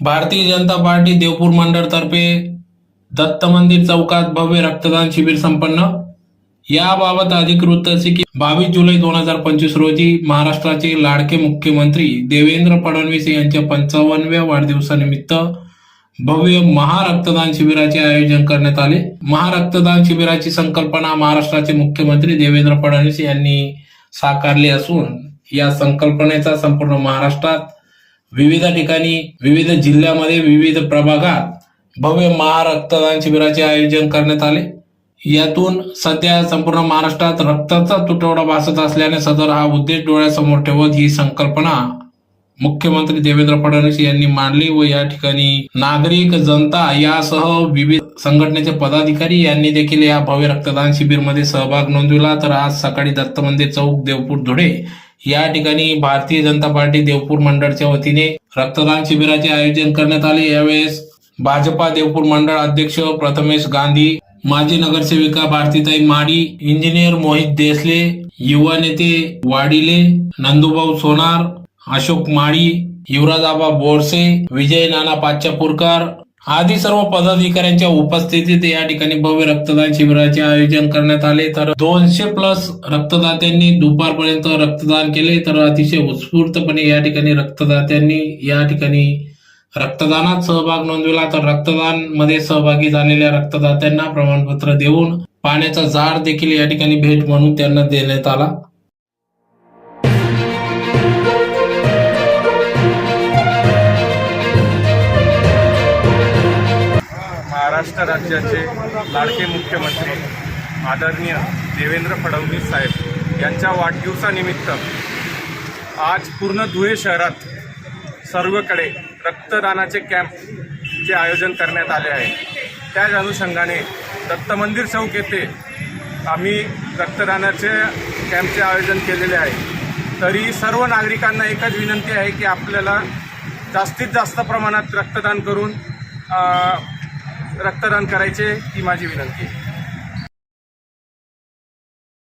भारतीय जनता पार्टी देवपूर मंडळतर्फे दत्त मंदिर चौकात भव्य रक्तदान शिबिर संपन्न. याबाबत अधिक वृत्त असे की बावीस जुलै दोन हजार पंचवीस रोजी महाराष्ट्राचे लाडके मुख्यमंत्री देवेंद्र फडणवीस यांच्या पंचावन्नव्या वाढदिवसानिमित्त भव्य महारक्तदान शिबिराचे आयोजन करण्यात आले. महारक्तदान शिबिराची संकल्पना महाराष्ट्राचे मुख्यमंत्री देवेंद्र फडणवीस यांनी साकारली असून या संकल्पनेचा संपूर्ण महाराष्ट्रात विविध ठिकाणी विविध जिल्ह्यामध्ये विविध प्रभागात भव्य महारक्तदान शिबिराचे आयोजन करण्यात आले. यातून सध्या संपूर्ण महाराष्ट्रात रक्ताचा तुटवडा भासत असल्याने सदर हा उद्देश डोळ्यासमोर ठेवत ही संकल्पना मुख्यमंत्री देवेंद्र फडणवीस यांनी मांडली व या ठिकाणी नागरिक जनता यासह विविध संघटनेचे पदाधिकारी यांनी देखील या भव्य रक्तदान शिबिरमध्ये सहभाग नोंदविला. तर आज सकाळी दत्त मंदिर चौक देवपूर धुळे या ठिकाणी भारतीय जनता पार्टी देवपूर मंडळच्या वतीने रक्तदान शिबिराचे आयोजन करण्यात आले. यावेळेस भाजपा देवपूर मंडळ अध्यक्ष प्रथमेश गांधी माजी नगरसेविका भारतीताई माडी इंजिनियर मोहित देसले युवा नेते वाडिले नंदुभाऊ सोनार अशोक माळी युवराजाबा बोरसे विजय नाना पाच्यापूरकर आधी सर्व पदाधिकाऱ्यांच्या उपस्थितीत या ठिकाणी भव्य रक्तदान शिबिराचे आयोजन करण्यात आले. तर दोनशे प्लस रक्तदात्यांनी दुपारपर्यंत रक्तदान केले. तर अतिशय उत्स्फूर्तपणे या ठिकाणी रक्तदात्यांनी या ठिकाणी रक्तदानात सहभाग नोंदविला. तर रक्तदानमध्ये सहभागी झालेल्या रक्तदात्यांना प्रमाणपत्र देऊन पाण्याचा जार देखील या ठिकाणी भेट म्हणून त्यांना देण्यात आला. महाराष्ट्र राज्याचे लाडके मुख्यमंत्री आदरणीय देवेंद्र फडणवीस साहेब यांच्या वाढदिवसानिमित्त आज पूर्ण धुळे शहरात सर्वकडे रक्तदानाचे कॅम्पचे आयोजन करण्यात आले आहे. त्याच अनुषंगाने दत्त मंदिर चौक येथे आम्ही रक्तदानाचे कॅम्पचे आयोजन केलेले आहे. तरी सर्व नागरिकांना एकच विनंती आहे की आपल्याला जास्तीत जास्त प्रमाणात रक्तदान करून रक्तदान करायचे ही माझी विनंती आहे.